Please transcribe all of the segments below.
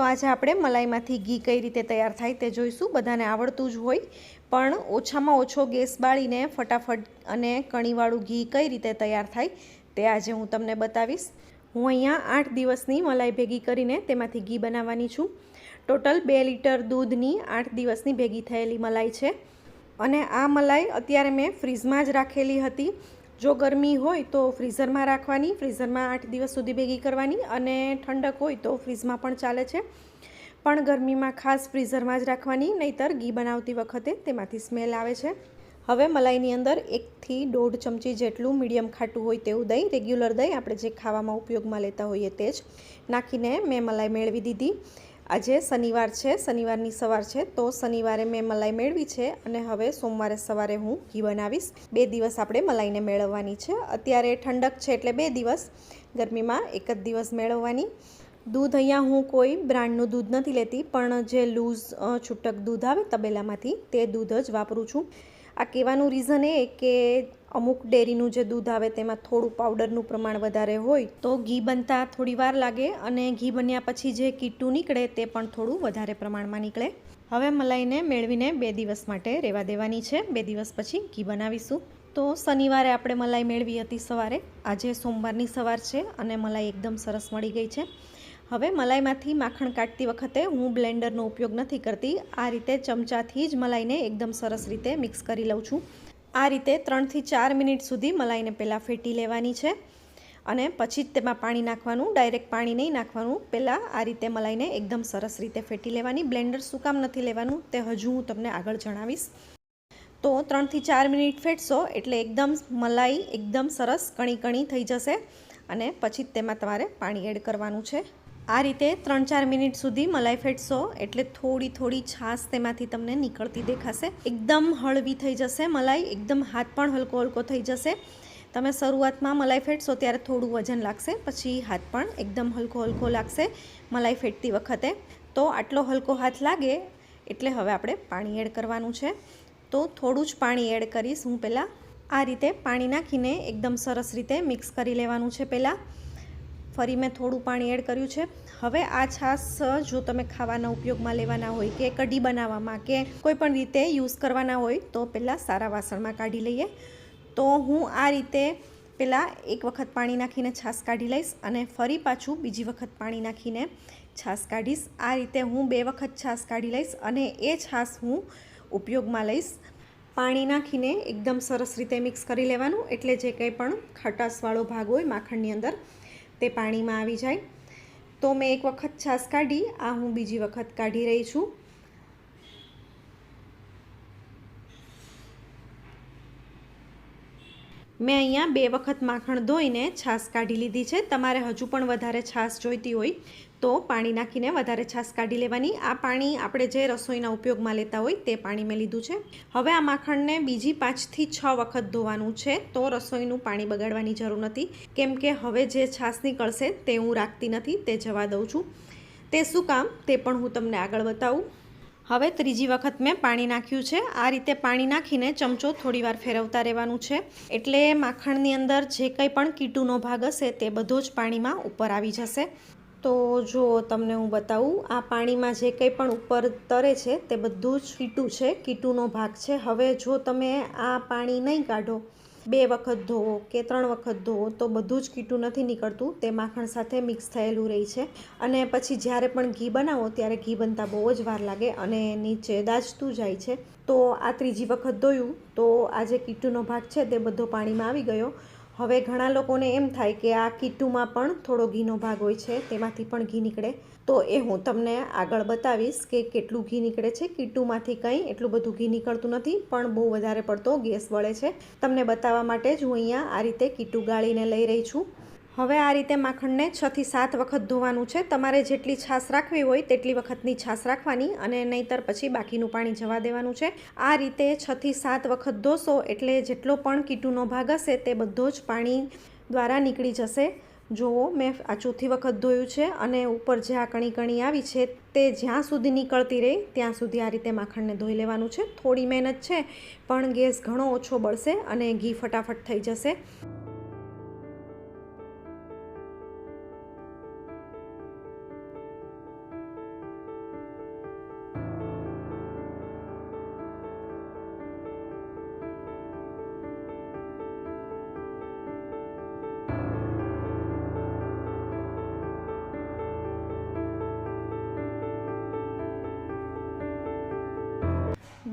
તો આજે આપણે મલાઈમાંથી ઘી કઈ રીતે તૈયાર થાય તે જોઈશું. બધાને આવડતું જ હોય, પણ ઓછામાં ઓછો ગેસ બાળીને ફટાફટ અને કણીવાળું ઘી કઈ રીતે તૈયાર થાય તે આજે હું તમને બતાવીશ. હું અહીંયા આઠ દિવસની મલાઈ ભેગી કરીને તેમાંથી ઘી બનાવવાની છું. ટોટલ બે લીટર દૂધની આઠ દિવસની ભેગી થયેલી મલાઈ છે. અને આ મલાઈ અત્યારે મેં ફ્રીજમાં જ રાખેલી હતી. જો ગરમી હોય તો ફ્રીઝરમાં રાખવાની, ફ્રીઝરમાં આઠ દિવસ સુધી ભેગી કરવાની અને ઠંડક હોય તો ફ્રીઝમાં પણ ચાલે છે. પણ ગરમીમાં ખાસ ફ્રીઝરમાં જ રાખવાની, નહીંતર ઘી બનાવતી વખતે તેમાંથી સ્મેલ આવે છે. હવે મલાઈની અંદર એકથી દોઢ ચમચી જેટલું મીડિયમ ખાટું હોય તેવું દહીં, રેગ્યુલર દહીં આપણે જે ખાવામાં ઉપયોગમાં લેતા હોઈએ તે જ નાખીને મેં મલાઈ મેળવી દીધી. આજે શનિવાર છે, શનિવારની સવાર છે, તો શનિવારે મેં મલાઈ મેળવી છે અને હવે સોમવારે સવારે હું ઘી બનાવીશ. બે દિવસ આપણે મલાઈને મેળવવાની છે. અત્યારે ઠંડક છે એટલે બે દિવસ. ગરમીમાં એક જ દિવસ મેળવવાની. દૂધ અહીંયા હું કોઈ બ્રાન્ડનું દૂધ નથી લેતી, પણ જે લૂઝ છૂટક દૂધ આવે તબેલામાંથી તે દૂધ જ વાપરું છું. આ કહેવાનું રીઝન એ કે અમુક ડેરીનું જે દૂધ આવે તેમાં થોડું પાવડરનું પ્રમાણ વધારે હોય તો ઘી બનતા થોડી વાર લાગે અને ઘી બન્યા પછી જે કીટું નીકળે તે પણ થોડું વધારે પ્રમાણમાં નીકળે. હવે મલાઈને મેળવીને બે દિવસ માટે રહેવા દેવાની છે. બે દિવસ પછી ઘી બનાવીશું. તો શનિવારે આપણે મલાઈ મેળવી હતી સવારે. આજે સોમવારની સવાર છે અને મલાઈ એકદમ સરસ મળી ગઈ છે. હવે મલાઈમાંથી માખણ કાઢતી વખતે હું બ્લેન્ડરનો ઉપયોગ નથી કરતી. આ રીતે ચમચાથી જ મલાઈને એકદમ સરસ રીતે મિક્સ કરી લઉં છું. આ રીતે ત્રણથી ચાર મિનિટ સુધી મલાઈને પહેલાં ફેટી લેવાની છે અને પછી જ તેમાં પાણી નાખવાનું, ડાયરેક્ટ પાણી નહીં નાખવાનું. પહેલાં આ રીતે મલાઈને એકદમ સરસ રીતે ફેટી લેવાની. બ્લેન્ડર શું કામ નથી લેવાનું તે હજુ હું તમને આગળ જણાવીશ. તો ત્રણથી ચાર મિનિટ ફેટશો એટલે એકદમ મલાઈ એકદમ સરસ કણી કણી થઈ જશે અને પછી જ તેમાં તમારે પાણી એડ કરવાનું છે. આ રીતે ત્રણ ચાર મિનિટ સુધી મલાઈ ફેટશો એટલે થોડી થોડી છાશ તેમાંથી તમને નીકળતી દેખાશે. એકદમ હળવી થઈ જશે મલાઈ, એકદમ હાથ પણ હલકો હલકો થઈ જશે. તમે શરૂઆતમાં મલાઈ ફેટશો ત્યારે થોડું વજન લાગશે, પછી હાથ પણ એકદમ હલકો હલકો લાગશે મલાઈ ફેટતી વખતે. તો આટલો હલકો હાથ લાગે એટલે હવે આપણે પાણી એડ કરવાનું છે. તો થોડું જ પાણી એડ કરીશ હું પહેલાં. આ રીતે પાણી નાખીને એકદમ સરસ રીતે મિક્સ કરી લેવાનું છે પહેલાં. ફરી મેં થોડું પાણી એડ કર્યું છે. હવે આ છાશ, જો તમે ખાવાના ઉપયોગમાં લેવાના હોય કે કઢી બનાવવામાં કે કોઈ પણ રીતે યુઝ કરવાના હોય, તો પહેલાં સારા વાસણમાં કાઢી લઈએ. તો હું આ રીતે પહેલાં એક વખત પાણી નાખીને છાશ કાઢી લઈશ અને ફરી પાછું બીજી વખત પાણી નાખીને છાશ કાઢીશ. આ રીતે હું બે વખત છાશ કાઢી લઈશ અને એ છાશ હું ઉપયોગમાં લઈશ. પાણી નાખીને એકદમ સરસ રીતે મિક્સ કરી લેવાનું, એટલે જે કંઈ પણ ખટાશવાળો ભાગ હોય માખણની અંદર તે પાણીમાં આવી જાય. તો મેં એક વખત છાશ કાઢી, આ હું બીજી વખત કાઢી રહી છું. મેં અહીંયા બે વખત માખણ ધોઈને છાશ કાઢી લીધી છે. તમારે હજુ પણ વધારે છાશ જોઈતી હોય તો પાણી નાખીને વધારે છાશ કાઢી લેવાની. આ પાણી આપણે જે રસોઈના ઉપયોગમાં લેતા હોય તે પાણી મેં લીધું છે. હવે આ માખણને બીજી પાંચથી છ વખત ધોવાનું છે તો રસોઈનું પાણી બગાડવાની જરૂર નથી. કેમ કે હવે જે છાશ નીકળશે તે હું રાખતી નથી, તે જવા દઉં છું. તે શું કામ? તે પણ હું તમને આગળ બતાવું. હવે ત્રીજી વખત મેં પાણી નાખ્યું છે. આ રીતે પાણી નાખીને ચમચો થોડીવાર ફેરવતા રહેવાનું છે. એટલે માખણની અંદર જે કંઈ પણ કીટુનો ભાગ હશે તે બધો જ પાણીમાં ઉપર આવી જશે. તો જો તમને હું બતાવું, આ પાણીમાં જે કંઈ પણ ઉપર તરે છે તે બધું જ કીટું છે, કીટુનો ભાગ છે. હવે જો તમે આ પાણી નહીં કાઢો બે વખત ધોવો કે ત્રણ વખત ધોવો તો બધું જ કીટું નથી નીકળતું. તે માખણ સાથે મિક્સ થયેલું રહે છે. અને પછી જ્યારે પણ ઘી બનાવો ત્યારે ઘી બનતા બહુ જ વાર લાગે અને નીચે દાજતું જાય છે. તો આ ત્રીજી વખત ધોયું તો આ જે કીટુંનો ભાગ છે તે બધો પાણીમાં આવી ગયો. હવે ઘણા લોકોને એમ થાય કે આ કીટુમાં પણ થોડો ઘીનો ભાગ હોય છે, તેમાંથી પણ ઘી નીકળે. તો એ હું તમને આગળ બતાવીશ કે કેટલું ઘી નીકળે છે. કીટુમાંથી કંઈ એટલું બધું ઘી નીકળતું નથી, પણ બહુ વધારે પડતો ગેસ વળે છે. તમને બતાવવા માટે જ હું અહીંયા આ રીતે કીટું ગાળીને લઈ રહી છું. હવે આ રીતે માખણને છથી સાત વખત ધોવાનું છે. તમારે જેટલી છાશ રાખવી હોય તેટલી વખતની છાશ રાખવાની અને નહીંતર પછી બાકીનું પાણી જવા દેવાનું છે. આ રીતે છથી સાત વખત ધોશો એટલે જેટલો પણ કીટુનો ભાગ હશે તે બધો જ પાણી દ્વારા નીકળી જશે. જુઓ, મેં આ ચોથી વખત ધોયું છે અને ઉપર જે આ કણી કણી આવી છે તે જ્યાં સુધી નીકળતી રહે ત્યાં સુધી આ રીતે માખણને ધોઈ લેવાનું છે. થોડી મહેનત છે, પણ ગેસ ઘણો ઓછો બળશે અને ઘી ફટાફટ થઈ જશે.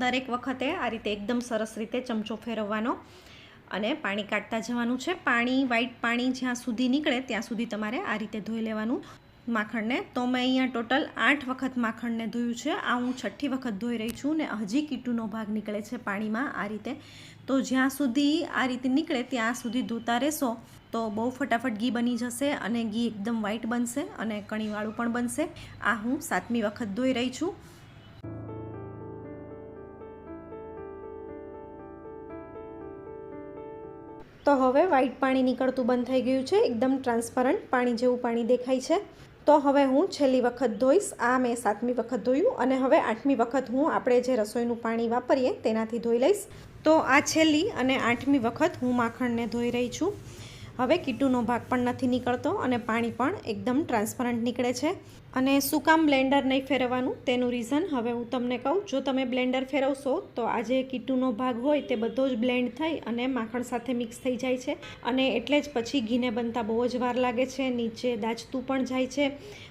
દરેક વખતે આ રીતે એકદમ સરસ રીતે ચમચો ફેરવવાનો અને પાણી કાઢતા જવાનું છે. પાણી વ્હાઈટ પાણી જ્યાં સુધી નીકળે ત્યાં સુધી તમારે આ રીતે ધોઈ લેવાનું. માખણને તો મેં અહીંયા ટોટલ આઠ વખત માખણને ધોયું છે. આ હું છઠ્ઠી વખત ધોઈ રહી છું ને હજી કીટુનો ભાગ નીકળે છે પાણીમાં આ રીતે. તો જ્યાં સુધી આ રીતે નીકળે ત્યાં સુધી ધોતા રહેશો તો બહુ ફટાફટ ઘી બની જશે અને ઘી એકદમ વ્હાઈટ બનશે અને કણીવાળું પણ બનશે. આ હું સાતમી વખત ધોઈ રહી છું. તો હવે વ્હાઈટ પાણી નીકળતું બંધ થઈ ગયું છે. એકદમ ટ્રાન્સપરન્ટ પાણી જેવું પાણી દેખાય છે. તો હવે હું છેલ્લી વખત ધોઈશ. આ મેં સાતમી વખત ધોયું અને હવે આઠમી વખત હું આપણે જે રસોઈનું પાણી વાપરીએ તેનાથી ધોઈ લઈશ. તો આ છેલ્લી અને આઠમી વખત હું માખણને ધોઈ રહી છું. હવે કીટુનો ભાગ પણ નથી નીકળતો અને પાણી પણ એકદમ ટ્રાન્સપરન્ટ નીકળે છે. અને શું કામ બ્લેન્ડર નહીં ફેરવવાનું? તેનું રીઝન હવે હું તમને કહું, જો તમે બ્લેન્ડર ફેરવશો, તો આ જે કીટુનો ભાગ હોય તે બધો જ બ્લેન્ડ થઈ અને માખણ સાથે મિક્સ થઈ જાય છે. અને એટલે જ પછી ઘીને બનતા બહુ જ વાર લાગે છે, નીચે દાજતું પણ જાય છે.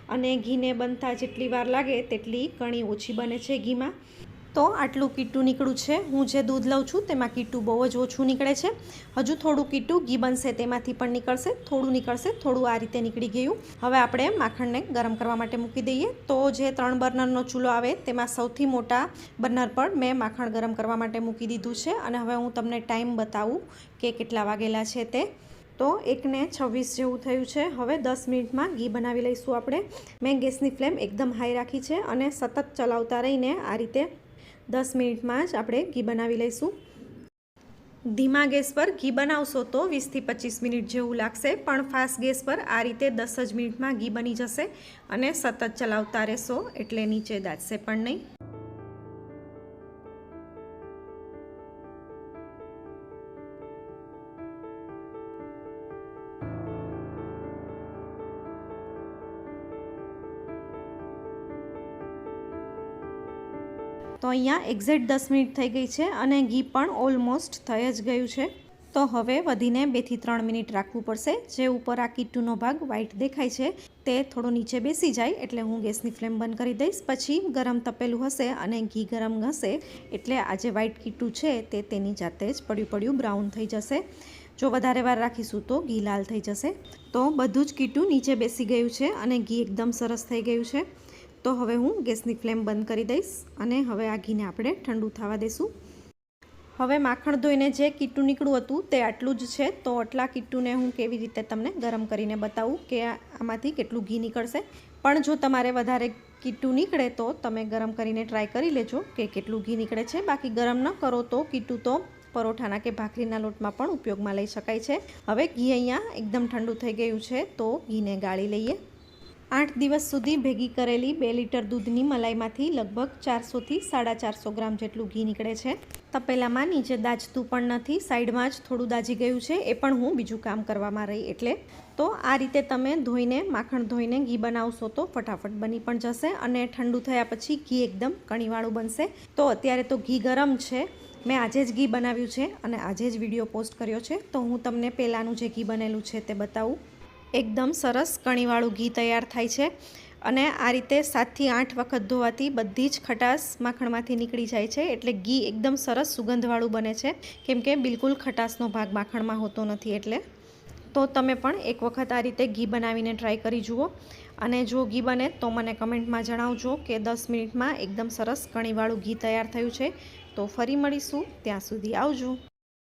અને ઘીને બનતા જેટલી વાર લાગે, તેટલી ઘણી ઓછી બને છે ઘીમાં. તો આટલું કીટું નીકળ્યું છે. હું જે દૂધ લઉં છું તેમાં કીટું બહુ જ ઓછું નીકળે છે. હજુ થોડું કીટું ઘી બનશે તેમાંથી પણ નીકળશે, થોડું નીકળશે, થોડું આ રીતે નીકળી ગયું. હવે આપણે માખણને ગરમ કરવા માટે મૂકી દઈએ. તો જે ત્રણ બર્નરનો ચૂલો આવે તેમાં સૌથી મોટા બર્નર પર મેં માખણ ગરમ કરવા માટે મૂકી દીધું છે. અને હવે હું તમને ટાઈમ બતાવું કે કેટલા વાગેલા છે તે. તો એકને છવ્વીસ જેવું થયું છે. હવે દસ મિનિટમાં ઘી બનાવી લઈશું આપણે. મેં ગેસની ફ્લેમ એકદમ હાઈ રાખી છે અને સતત ચલાવતા રહીને આ રીતે દસ મિનિટમાં જ આપણે ઘી બનાવી લઈશું. ધીમા ગેસ પર ઘી બનાવશો તો વીસથી પચીસ મિનિટ જેવું લાગશે, પણ ફાસ્ટ ગેસ પર આ રીતે દસ જ મિનિટમાં ઘી બની જશે અને સતત ચલાવતા રહેશો એટલે નીચે દાચશે પણ નહીં. તો અહીંયા એક્ઝેક્ટ દસ મિનિટ થઈ ગઈ છે અને ઘી પણ ઓલમોસ્ટ થઈ જ ગયું છે. તો હવે વધીને બેથી ત્રણ મિનિટ રાખવું પડશે. જે ઉપર આ કીટુનો ભાગ વ્હાઈટ દેખાય છે તે થોડો નીચે બેસી જાય એટલે હું ગેસની ફ્લેમ બંધ કરી દઈશ. પછી ગરમ તપેલું હશે અને ઘી ગરમ હશે એટલે આ જે વ્હાઈટ કીટું છે તે તેની જાતે જ પડ્યું પડ્યું બ્રાઉન થઈ જશે. જો વધારે વાર રાખીશું તો ઘી લાલ થઈ જશે. તો બધું જ કીટું નીચે બેસી ગયું છે અને ઘી એકદમ સરસ થઈ ગયું છે. તો હવે હું ગેસની ફ્લેમ બંધ કરી દઈશ અને હવે આ ઘીને આપણે ઠંડુ થવા દઈશું હવે માખણ ધોઈને જે કીટું નીકળ્યું હતું તે આટલું જ છે. તો આટલા કીટુંને હું કેવી રીતે તમને ગરમ કરીને બતાવું કે આમાંથી કેટલું ઘી નીકળશે. પણ જો તમારે વધારે કીટું નીકળે તો તમે ગરમ કરીને ટ્રાય કરી લેજો કે કેટલું ઘી નીકળે છે. બાકી ગરમ ન કરો તો કીટું તો પરોઠાના કે ભાખરીના લોટમાં પણ ઉપયોગમાં લઈ શકાય છે. હવે ઘી અહીંયા એકદમ ઠંડુ થઈ ગયું છે તો ઘીને ગાળી લઈએ. આઠ દિવસ સુધી ભેગી કરેલી બે લીટર દૂધની મલાઈમાંથી લગભગ ચારસોથી સાડા ચારસો ગ્રામ જેટલું ઘી નીકળે છે. તપેલામાં નીચે દાજતું પણ નથી, સાઈડમાં જ થોડું દાજી ગયું છે, એ પણ હું બીજું કામ કરવામાં રહી એટલે. તો આ રીતે તમે ધોઈને, માખણ ધોઈને ઘી બનાવશો તો ફટાફટ બની પણ જશે અને ઠંડુ થયા પછી ઘી એકદમ કણીવાળું બનશે. તો અત્યારે તો ઘી ગરમ છે. મેં આજે જ ઘી બનાવ્યું છે અને આજે જ વીડિયો પોસ્ટ કર્યો છે. તો હું તમને પહેલાંનું જે ઘી બનેલું છે તે બતાવું. એકદમ સરસ કણીવાળું ઘી તૈયાર થાય છે અને આ રીતે સાતથી આઠ વખત ધોવાથી બધી જ ખટાશ માખણમાંથી નીકળી જાય છે એટલે ઘી એકદમ સરસ સુગંધવાળું બને છે. કેમ કે બિલકુલ ખટાશનો ભાગ માખણમાં હોતો નથી એટલે. તો તમે પણ એક વખત આ રીતે ઘી બનાવીને ટ્રાય કરી જુઓ અને જો ઘી બને તો મને કમેન્ટમાં જણાવજો કે દસ મિનિટમાં એકદમ સરસ કણીવાળું ઘી તૈયાર થયું છે. તો ફરી મળીશું, ત્યાં સુધી આવજો.